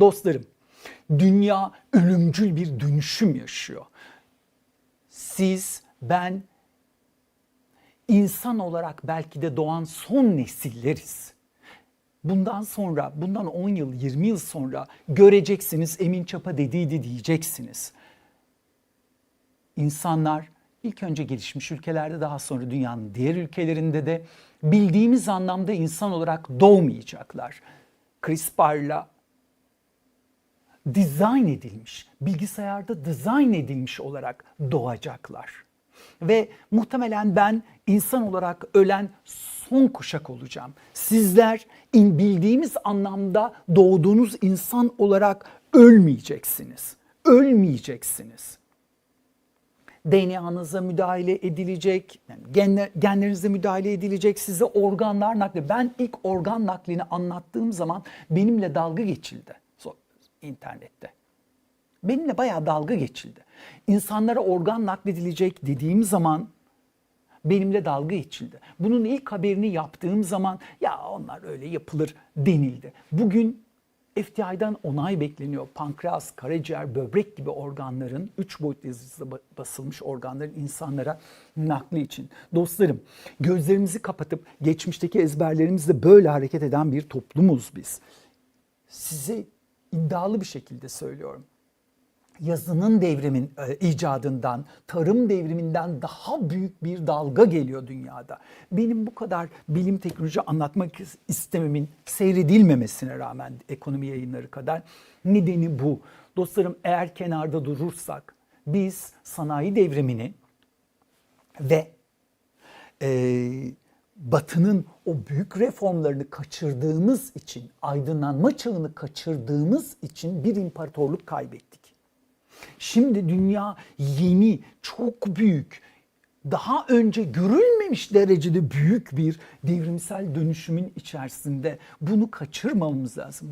Dostlarım, dünya ölümcül bir dönüşüm yaşıyor. Siz, ben, insan olarak belki de doğan son nesilleriz. Bundan sonra, bundan 10 yıl, 20 yıl sonra göreceksiniz Emin Çapa dediydi diyeceksiniz. İnsanlar ilk önce gelişmiş ülkelerde daha sonra dünyanın diğer ülkelerinde de bildiğimiz anlamda insan olarak doğmayacaklar. CRISPR'la dizayn edilmiş, bilgisayarda dizayn edilmiş olarak doğacaklar. Ve muhtemelen ben insan olarak ölen son kuşak olacağım. Sizler in bildiğimiz anlamda doğduğunuz insan olarak ölmeyeceksiniz. Ölmeyeceksiniz. DNA'nıza müdahale edilecek, yani genler, genlerinize müdahale edilecek, size organlar nakli. Ben ilk organ naklini anlattığım zaman benimle dalga geçildi internette. Benimle bayağı dalga geçildi. İnsanlara organ nakledilecek dediğim zaman benimle dalga geçildi. Bunun ilk haberini yaptığım zaman ya onlar öyle yapılır denildi. Bugün FDI'den onay bekleniyor. Pankreas, karaciğer, böbrek gibi organların, üç boyutlu yazısı ba- basılmış organların insanlara nakli için. Dostlarım, gözlerimizi kapatıp geçmişteki ezberlerimizle böyle hareket eden bir toplumuz biz. Size iddialı bir şekilde söylüyorum yazının devrimin e, icadından, tarım devriminden daha büyük bir dalga geliyor dünyada. Benim bu kadar bilim teknoloji anlatmak istememin seyredilmemesine rağmen ekonomi yayınları kadar nedeni bu. Dostlarım eğer kenarda durursak biz sanayi devrimini ve Batı'nın o büyük reformlarını kaçırdığımız için, aydınlanma çağını kaçırdığımız için bir imparatorluk kaybettik. Şimdi dünya yeni, çok büyük, daha önce görülmemiş derecede büyük bir devrimsel dönüşümün içerisinde. Bunu kaçırmamamız lazım.